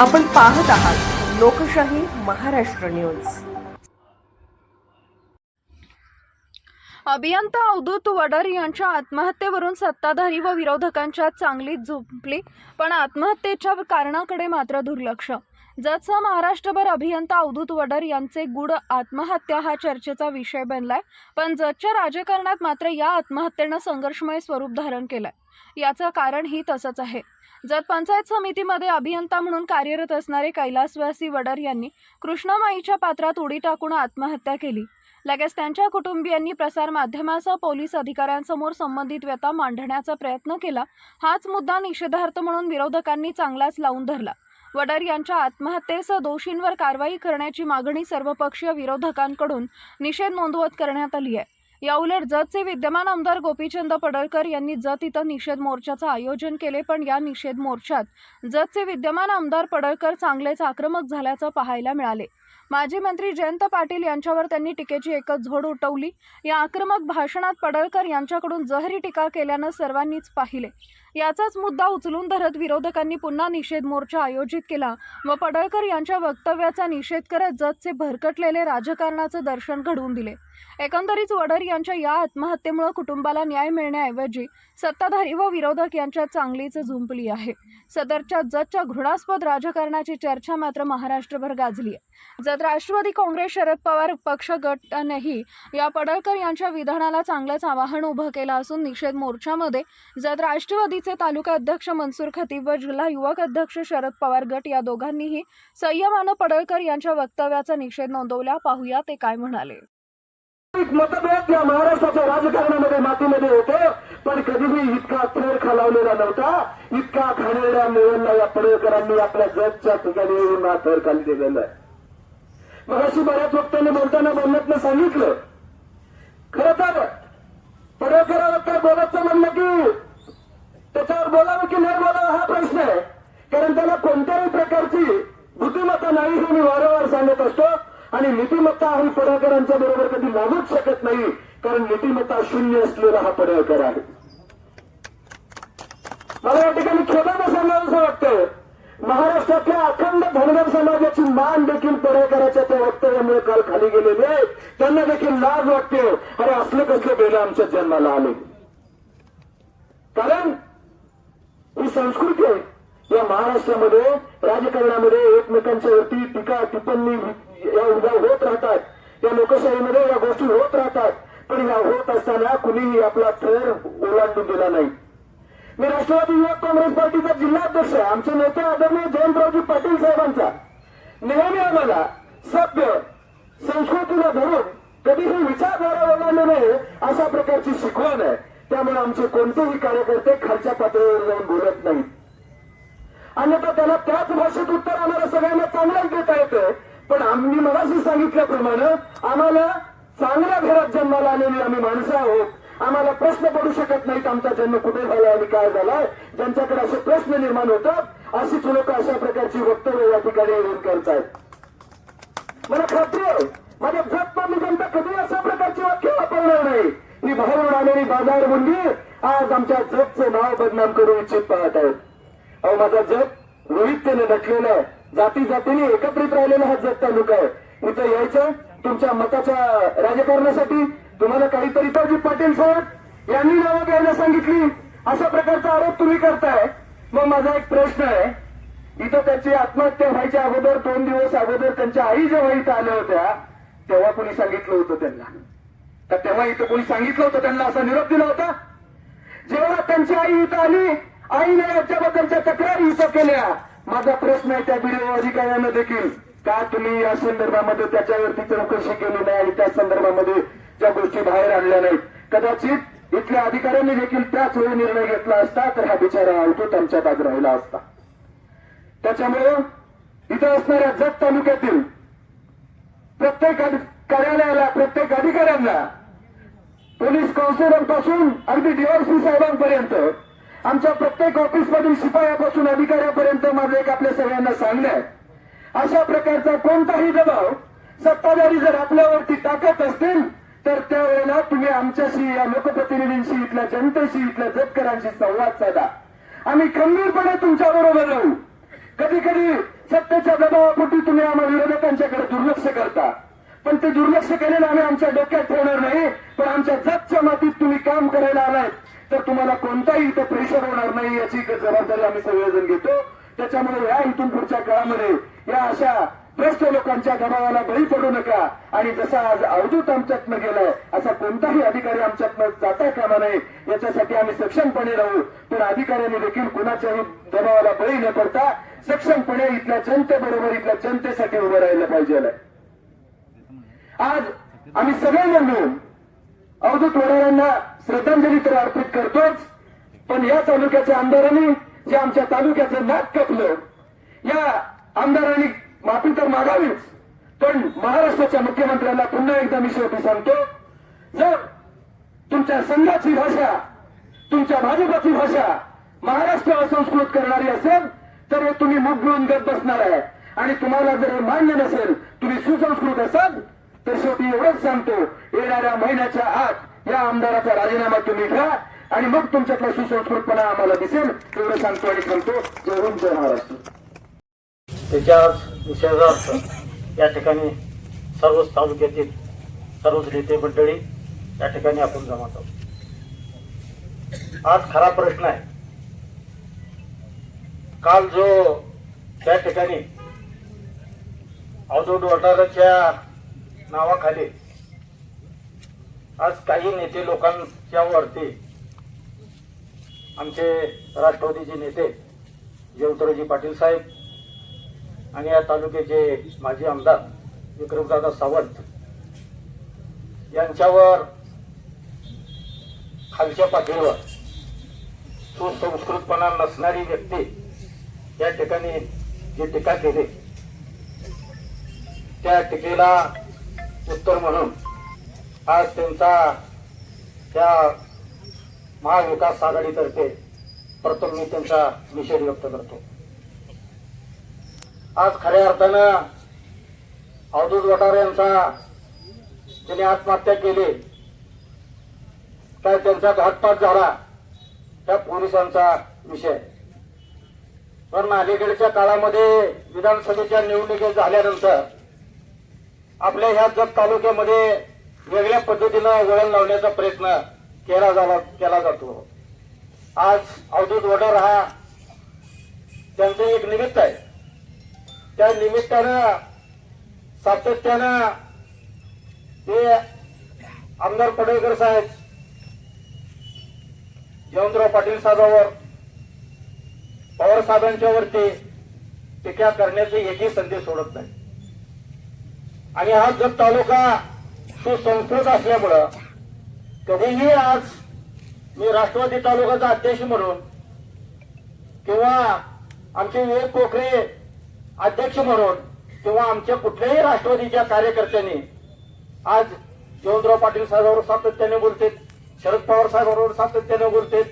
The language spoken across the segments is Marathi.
आपण पाहत आहात लोकशाही महाराष्ट्र न्यूज. अभियंता अवधूत वडर यांच्या आत्महत्येवरून सत्ताधारी व विरोधकांच्या चांगलीच झोपली पण आत्महत्येच्या कारणाकडे मात्र दुर्लक्ष. जसं महाराष्ट्रभर अभियंता अवधूत वडर यांचे गुड आत्महत्या हा चर्चेचा विषय बनलाय पण जतच्या राजकारणात मात्र या आत्महत्येनं संघर्षमय स्वरूप धारण केलंय. याचं कारणही तसंच आहे. जत पंचायत समितीमध्ये अभियंता म्हणून कार्यरत असणारे कैलासवासी वडर यांनी कृष्णामाईच्या पात्रात उडी टाकून आत्महत्या केली. लगेच त्यांच्या कुटुंबियांनी प्रसारमाध्यमासह पोलीस अधिकाऱ्यांसमोर संबंधित व्यथा मांडण्याचा प्रयत्न केला. हाच मुद्दा निषेधार्थ म्हणून विरोधकांनी चांगलाच लावून धरला. वडर यांच्या आत्महत्येसह दोषींवर कारवाई करण्याची मागणी सर्वपक्षीय विरोधकांकडून निषेध नोंदवत करण्यात आली आहे. याउलट जतचे विद्यमान आमदार गोपीचंद पडळकर यांनी जत इथं निषेध मोर्चाचं आयोजन केले पण या निषेध मोर्चात जतचे विद्यमान आमदार पडळकर चांगलेच आक्रमक झाल्याचं पाहायला मिळाले. माजी मंत्री जयंत पाटील यांच्यावर त्यांनी टीकेची एकच झोड उठवली. या आक्रमक भाषणात पडळकर यांच्याकडून जहरी टीका केल्यानं सर्वांनीच पाहिले. याचाच मुद्दा उचलून धरत विरोधकांनी पुन्हा निषेध मोर्चा आयोजित केला. व पडळकर यांच्या वक्तव्याचा निषेध करत जतचे भरकटलेले राजकारणाचं दर्शन घडवून दिले. एकंदरीत वडर यांच्या या आत्महत्येमुळे कुटुंबाला न्याय मिळण्याऐवजी सत्ताधारी व विरोधक यांच्यात चांगलीच झुंपली आहे. सदरच्या जतच्या घृणास्पद राजकारणाची चर्चा मात्र महाराष्ट्रभर गाजली आहे जत राष्ट्रवादी काँग्रेस शरद पवार पक्ष गटानेही या पडळकर यांच्या विधानाला चांगलंच आवाहन उभं केलं असून निषेध मोर्चामध्ये जत राष्ट्रवादीचे तालुका अध्यक्ष मनसूर खतीब व जिल्हा युवक अध्यक्ष शरद पवार गट या दोघांनीही संयमानं पडळकर यांच्या वक्तव्याचा निषेध नोंदवला. पाहूया ते काय म्हणाले. मतभेद या महाराष्ट्राच्या राजकारणामध्ये मातीमध्ये होतो. पण कधीही इतका थर खालावलेला नव्हता. इतका खालेल्या मुलांना या पडळकरांनी आपल्या जगच्या ठिकाणी येऊन हा थर खाली दिलेला आहे. मगाशी बऱ्याच वक्त्यांनी बोलताना बोलण्यातनं सांगितलं. खरं तर पडळकराला काय बोलायचं म्हणलं की त्याच्यावर बोलावं की नाही बोलावं हा प्रश्न आहे. कारण त्याला कोणत्याही प्रकारची बुद्धिमत्ता नाही हे मी वारंवार सांगत असतो. आणि नीतिमत्ता ही पडळकरांच्या बरोबर कधी लागूच शकत नाही कारण नीतिमत्ता शून्य असलेला हा पडळकर आहे. मला या ठिकाणी खेदानं सांगावंसं वाटतं. महाराष्ट्रातल्या अखंड धनगर समाजाची मान देखील पडळकराच्या त्या वक्तव्यामुळे काल खाली गेलेली आहे. त्यांना देखील लाज वाटते. अरे असलं कसलं बेला आमच्या जन्माला आले. कारण ही संस्कृती आहे. या महाराष्ट्रामध्ये राजकारणामध्ये एकमेकांच्या वरती टीका टिप्पणी या उद्या होत राहतात. या लोकशाहीमध्ये या गोष्टी होत राहतात. पण या होत असताना कुणीही आपला थर ओलांडून दिला नाही. मी राष्ट्रवादी युवक काँग्रेस पार्टीचा जिल्हाध्यक्ष आहे. आमचे नेते आदरणीय जयंतरावजी पाटील साहेबांचा. नेहमी आम्हाला सभ्य संस्कृतीला धरून कधीही विचारधारा ओलांडू नये अशा प्रकारची शिकवण आहे. त्यामुळे आमचे कोणतेही कार्यकर्ते खालच्या पातळीवर जाऊन बोलत नाहीत. अन्यथा त्याला त्याच भाषेत उत्तर आम्हाला सगळ्यांना चांगलंच देता येतं पण आम्ही मगाशी सांगितल्याप्रमाणे आम्हाला चांगल्या घरात जन्माला आलेली आम्ही माणसं आहोत. आम्हाला प्रश्न पडू शकत नाहीत आमचा जन्म कुठे झाला आणि काय झालाय. ज्यांच्याकडे असे प्रश्न निर्माण होतात अशीच लोक अशा प्रकारची वक्तव्य या ठिकाणी येऊन करतायत. मला खात्री आहे माझ्या मी जनता कधी अशा प्रकारची वाक्य वापरणार नाही. ही बाहेरून आलेली बाजार मुलगी आज आमच्या जगचं नाव बदनाम करू इच्छित पाहत आहेत अहो माझा जग विविधतेने नटलेला आहे. जाती जातीने एकत्रित राहिलेला हा जग तालुका आहे. इथं यायचं तुमच्या मताच्या राजकारणासाठी तुम्हाला काहीतरी ताजी पाटील साहेब यांनी नावं घ्यायला सांगितली. अशा प्रकारचा आरोप तुम्ही करताय. मग माझा एक प्रश्न आहे. इथं त्याची आत्महत्या व्हायच्या अगोदर दोन दिवस अगोदर त्यांच्या आई जेव्हा इथं आल्या होत्या तेव्हा कुणी सांगितलं होतं त्यांना? तर तेव्हा इथं कोणी सांगितलं होतं त्यांना असा निरोप दिला होता? जेव्हा त्यांची आई इथं आली आईने राज्याबद्दलच्या तक्रारी इथं केल्या. माझा प्रश्न आहे त्या व्हिडिओ अधिकाऱ्यांना देखील. का तुम्ही या संदर्भामध्ये त्याच्यावरती चौकशी केली नाही आणि त्या संदर्भामध्ये ज्या गोष्टी बाहेर आणल्या नाहीत? कदाचित इथल्या अधिकाऱ्यांनी देखील त्याच वेळी निर्णय घेतला असता तर हा बिचारा आवतो त्यांच्या बाजू राहिला असता. त्याच्यामुळे इथं असणाऱ्या जत तालुक्यातील प्रत्येक कार्यालयाला प्रत्येक अधिकाऱ्यांना पोलीस कौन्सिलरपासून अगदी डीआरसी साहेबांपर्यंत आमच्या प्रत्येक ऑफिसमधील शिपायापासून अधिकाऱ्यापर्यंत माझं एक आपल्या सगळ्यांना सांगणं आहे. अशा प्रकारचा कोणताही दबाव सत्ताधारी जर आपल्यावरती टाकत असतील तर त्यावेळेला तुम्ही आमच्याशी या लोकप्रतिनिधींशी इथल्या जनतेशी इथल्या जतकरांशी संवाद साधा. आम्ही खंबीरपणे तुमच्या बरोबर राहू. कधी कधी सत्तेच्या दबावापोटी तुम्ही आम्हा विरोधकांच्याकडे दुर्लक्ष करता. पण ते दुर्लक्ष केलेलं आम्ही आमच्या डोक्यात ठेवणार नाही. पण आमच्या जातच्या मातीत तुम्ही काम करायला आलाय. तर तुम्हाला कोणताही इथं प्रेशर होणार नाही याची जबाबदारी आम्ही सगळेजण घेतो. त्याच्यामुळे या इथून पुढच्या काळामध्ये या अशा भ्रष्ट लोकांच्या दबावाला बळी पडू नका. आणि जसा आज अवधूत आमच्यातनं गेलाय असा कोणताही अधिकारी आमच्यातनं जाता कामा नये. याच्यासाठी आम्ही सक्षमपणे राहू. पण अधिकाऱ्यांनी देखील कुणाच्याही दबावाला बळी न पडता सक्षमपणे इथल्या जनतेबरोबर इथल्या जनतेसाठी उभं राहिलं पाहिजे. आज आम्ही सगळेजण मिळून अवधूत वडारांना श्रद्धांजली तर अर्पित करतोच. पण या तालुक्याच्या आमदारांनी जे आमच्या तालुक्याचं नाक कपलं या आमदारांनी माफी तर मागावीच पण महाराष्ट्राच्या मुख्यमंत्र्यांना पुन्हा एकदा मी शेवटी सांगतो जर तुमच्या संघाची भाषा तुमच्या भाजपाची भाषा महाराष्ट्र असंस्कृत करणारी असेल तर हे तुम्ही मुख मिळून गत बसणार आहे. आणि तुम्हाला जर हे मान्य नसेल तुम्ही सुसंस्कृत असाल तर शेवटी एवढंच सांगतो येणाऱ्या महिन्याच्या आत या आमदाराचा राजीनामा तुम्ही घ्या आणि मग तुमच्यातला सुसंस्कृतपणा आम्हाला दिसेल एवढं सांगतो आणि सांगतो जय हिंद जय महाराष्ट्र. त्याच्याच निषेधार्थ या ठिकाणी सर्वच तालुक्यातील सर्वच नेते मंडळी या ठिकाणी आपण जमात आहोत. आज खरा प्रश्न आहे. काल जो त्या ठिकाणी अवधूत वटाराच्या नावाखाली. आज काही नेते लोकांच्या वरती आमचे राष्ट्रवादीचे नेते जयवंतरावजी पाटील साहेब आणि या तालुक्याचे माजी आमदार विक्रमदादा सावंत यांच्यावर खालच्या पातळीवर सुसंस्कृतपणा नसणारी व्यक्ती या ठिकाणी जी टीका केली त्या टीकेला उत्तर म्हणून आज त्यांचा त्या महाविकास आघाडीतर्फे प्रथम मी त्यांचा निषेध व्यक्त करतो. आज खऱ्या अर्थानं अवधूत वटार यांचा त्यांनी आत्महत्या केली काय त्यांचा घातपात झाला त्या पोलिसांचा विषय. पण अलीकडच्या काळामध्ये विधानसभेच्या निवडणुकी झाल्यानंतर आपल्या ह्या जत तालुक्यामध्ये वेगळ्या पद्धतीनं वळण लावण्याचा प्रयत्न केला झाला केला जातो. आज अवधूत वडर हा त्यांचं एक निमित्त आहे. त्या निमित्तानं सातत्यानं ते आमदार पडळकर साहेब जयवंतराव पाटील साहेबावर पवार साहेबांच्या वरती टीका करण्याची एकही संधी सोडत नाही. आणि हा जत तालुका सुसंस्कृत असल्यामुळं कधीही आज मी राष्ट्रवादी तालुक्याचा अध्यक्ष म्हणून किंवा आमचे विवेक पोखरे अध्यक्ष म्हणून किंवा आमच्या कुठल्याही राष्ट्रवादीच्या कार्यकर्त्यांनी आज जयवंतराव पाटील साहेबांवर सातत्याने बोलते शरद पवार साहेबांवर सातत्याने बोलते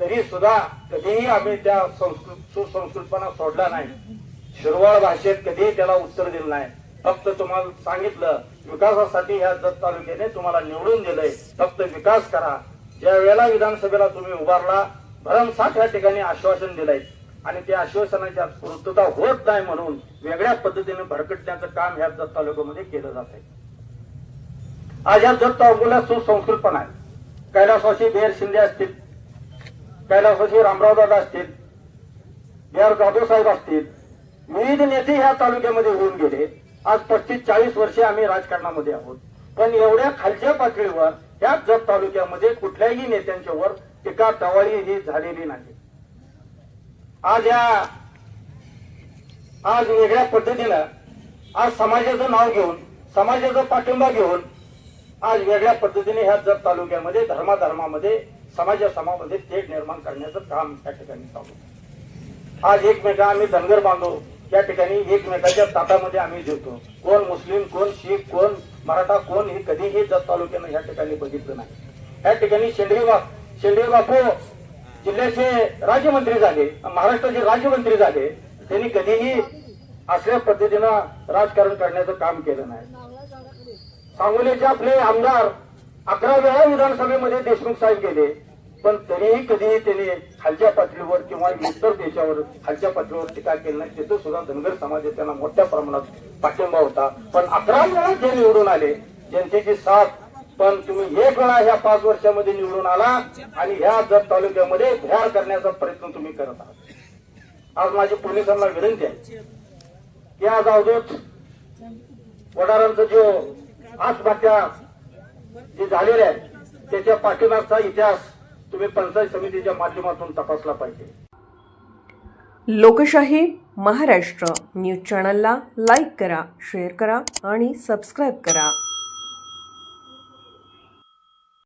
तरी सुद्धा कधीही आम्ही त्या संस्कृत सुसंस्कृतपणा सोडला नाही. शिरवाळ भाषेत कधीही त्याला उत्तर दिलं नाही. फक्त तुम्हाला सांगितलं विकासासाठी ह्या जत तालुक्याने तुम्हाला निवडून दिलंय. फक्त विकास करा. ज्या वेळेला विधानसभेला तुम्ही उभारला भरमसाठ या ठिकाणी आश्वासन दिलंय. आणि त्या आश्वासनाची पूर्तता होत नाही म्हणून वेगळ्या पद्धतीने भरकटण्याचं काम ह्या जत तालुक्यामध्ये केलं जात आहे. आज या जत तालुक्याला सुसंस्कृतपणा आहे. कैलासवासी बेर शिंदे असतील कैलासवासी रामराव दादा असतील बिहार जाधव साहेब असतील विविध नेते ह्या तालुक्यामध्ये होऊन गेले. आज पस्तीस चाळीस वर्षे आम्ही राजकारणामध्ये आहोत. पण एवढ्या खालच्या पातळीवर ह्या जत तालुक्यामध्ये कुठल्याही नेत्यांच्या वर टीका टवाळी ही झालेली नाही. आज या आज वेगळ्या पद्धतीनं आज समाजाचं नाव घेऊन समाजाचा पाठिंबा घेऊन आज वेगळ्या पद्धतीने ह्या जत तालुक्यामध्ये धर्माधर्मामध्ये समाजा थेट निर्माण करण्याचं काम त्या ठिकाणी चालू आज एकमेका आम्ही धनगर बांधव या ठिकाणी एकमेकाच्या ताटामध्ये आम्ही जेवतो. कोण मुस्लिम कोण शीख कोण मराठा कोण हे कधीही जत तालुक्यानं या ठिकाणी बघितलं नाही. या ठिकाणी शेंडगे बा शेंडगे बापू जिल्ह्याचे राज्यमंत्री झाले महाराष्ट्राचे राज्यमंत्री झाले. त्यांनी कधीही असल्या पद्धतीनं राजकारण करण्याचं काम केलं नाही. सांगोलीचे आपले आमदार अकरा वेळा विधानसभेमध्ये देशमुख साहेब गेले. पण तरीही कधीही त्यांनी खालच्या पातळीवर किंवा इतर देशावर खालच्या पातळीवर टीका केली नाही तिथं सुद्धा धनगर समाजात त्यांना मोठ्या प्रमाणात पाठिंबा होता. पण अकरा वेळा जे निवडून आले जनतेची साथ पण तुम्ही एक वेळा ह्या पाच वर्षामध्ये निवडून आला आणि ह्या जत तालुक्यामध्ये भ्यार करण्याचा प्रयत्न तुम्ही करत आहात. आज माझी पोलिसांना विनंती आहे की आज अवधूत वडारांचा जो आत्महत्या जे झालेले आहेत त्याच्या पाठीमागचा इतिहास तुम्ही पंचायत समितीच्या माध्यमातून तपासला पाहिजे. लोकशाही महाराष्ट्र न्यूज चॅनलला लाईक करा शेअर करा आणि सबस्क्राईब करा.